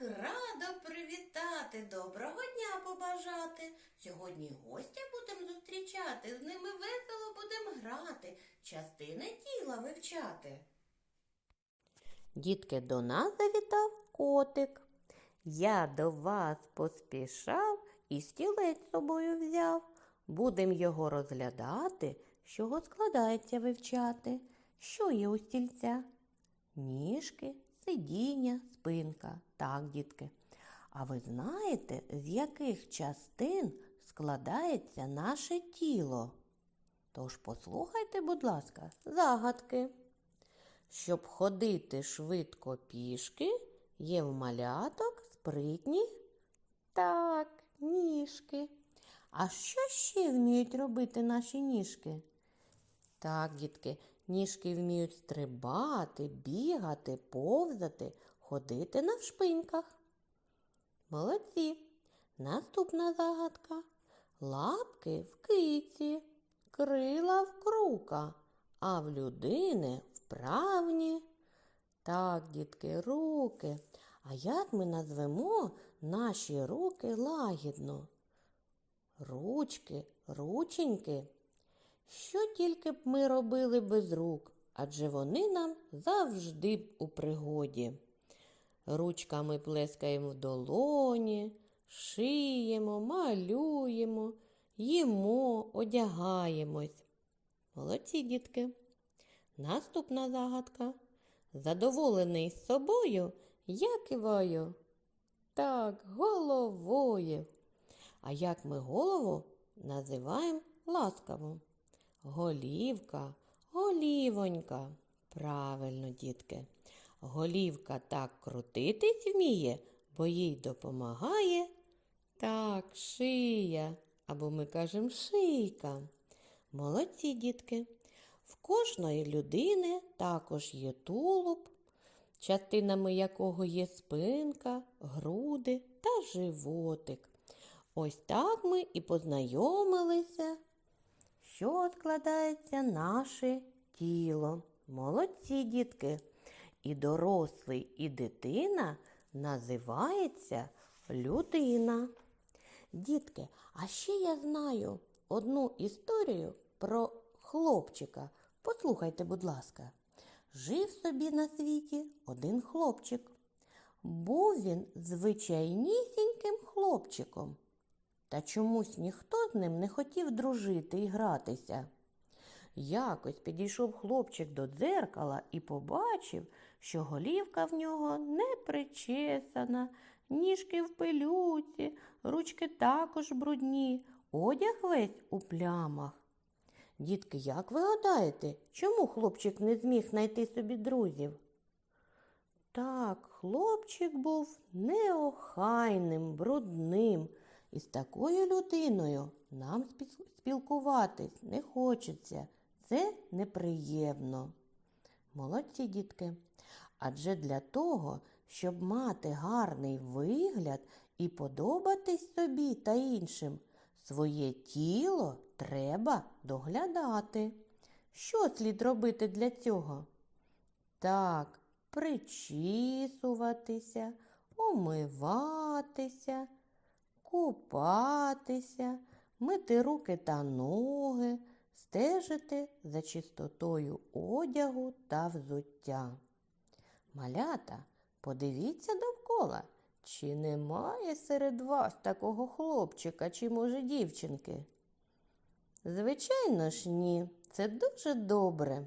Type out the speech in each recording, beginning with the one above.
радо привітати, доброго дня побажати. Сьогодні гостя будемо зустрічати, з ними весело будемо грати, частини тіла вивчати. Дітки, до нас завітав котик. Я до вас поспішав і стілець собою взяв. Будем його розглядати, з чого складається вивчати. Що є у стільця? Ніжки, сидіння, спинка. Так, дітки. А ви знаєте, з яких частин складається наше тіло? Тож послухайте, будь ласка, загадки. Щоб ходити швидко пішки, є в маляток спритні так, ніжки. А що ще вміють робити наші ніжки? Так, дітки, ніжки вміють стрибати, бігати, повзати, ходити на шпиньках. Молодці. Наступна загадка. Лапки в киці, крила в крука, а в людини вправні. Так, дітки, руки. А як ми назвемо наші руки лагідно? Ручки, рученьки. Що тільки б ми робили без рук, адже вони нам завжди б у пригоді. Ручками плескаємо в долоні, шиємо, малюємо, їмо, одягаємось. Молодці, дітки. Наступна загадка. Задоволений собою, я киваю. Так, головою. А як ми голову називаємо ласкаво? Голівка, голівонька. Правильно, дітки. Голівка так крутитись вміє, бо їй допомагає. Так, шия, або ми кажемо шийка. Молодці, дітки. В кожної людини також є тулуб, частинами якого є спинка, груди та животик. Ось так ми і познайомилися, що складається наше тіло. Молодці, дітки. І дорослий, і дитина називається людина. Дітки, а ще я знаю одну історію про хлопчика. Послухайте, будь ласка. Жив собі на світі один хлопчик. Був він звичайнісіньким хлопчиком. Та чомусь ніхто з ним не хотів дружити і гратися. Якось підійшов хлопчик до дзеркала і побачив, що голівка в нього не причесана, ніжки в пилюці, ручки також брудні, одяг весь у плямах. Дітки, як ви гадаєте, чому хлопчик не зміг знайти собі друзів? Так, хлопчик був неохайним, брудним, і з такою людиною нам спілкуватись не хочеться. Це неприємно. Молодці дітки. Адже для того, щоб мати гарний вигляд і подобатись собі та іншим, своє тіло треба доглядати. Що слід робити для цього? Так, причісуватися, умиватися, купатися, мити руки та ноги, стежити за чистотою одягу та взуття. Малята, подивіться довкола, чи немає серед вас такого хлопчика чи, може, дівчинки? Звичайно ж, ні, це дуже добре.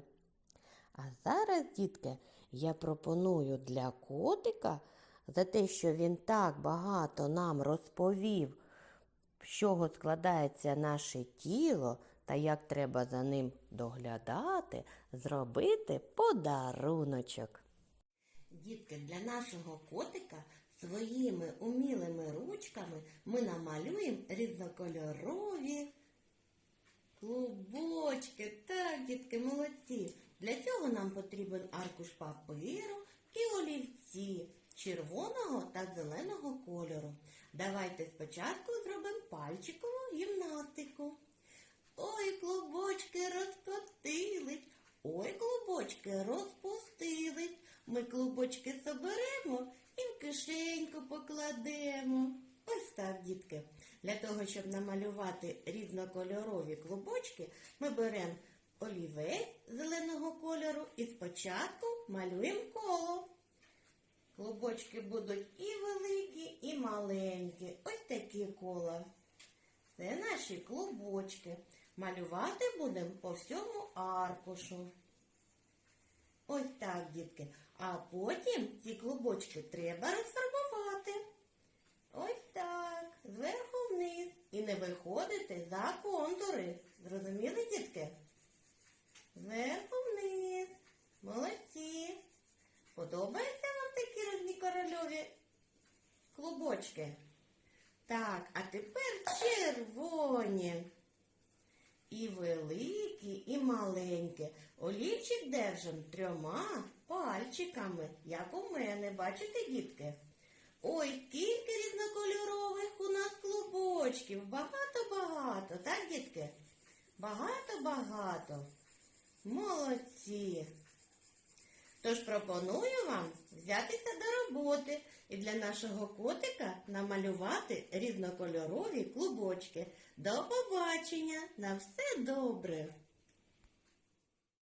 А зараз, дітки, я пропоную для котика за те, що він так багато нам розповів, з чого складається наше тіло та як треба за ним доглядати, зробити подаруночок. Дітки, для нашого котика своїми умілими ручками ми намалюємо різнокольорові клубочки. Так, дітки, молодці. Для цього нам потрібен аркуш паперу і олівці червоного та зеленого кольору. Давайте спочатку зробимо пальчикову гімнастику. Ой, клубочки розкотились, ой, клубочки розпустились. Ми клубочки соберемо і в кишеньку покладемо. Ось так, дітки. Для того, щоб намалювати різнокольорові клубочки, ми беремо олівець зеленого кольору і спочатку малюємо коло. Клубочки будуть і великі, і маленькі. Ось такі кола. Це наші клубочки. Малювати будемо по всьому аркушу. Ось так, дітки. А потім ці клубочки треба розфарбувати. Ось так, зверху вниз. І не виходити за контури. Зрозуміли, дітки? Зверху вниз. Молодці. Подобаються вам такі різнокольорові клубочки? Так, а тепер червоні. І великі, і маленькі. Олівчик держим трьома пальчиками, як у мене. Бачите, дітки? Ой, скільки різнокольорових у нас клубочків. Багато-багато, так, дітки? Багато-багато. Молодці. Тож пропоную вам взятися до роботи і для нашого котика намалювати різнокольорові клубочки. До побачення! На все добре!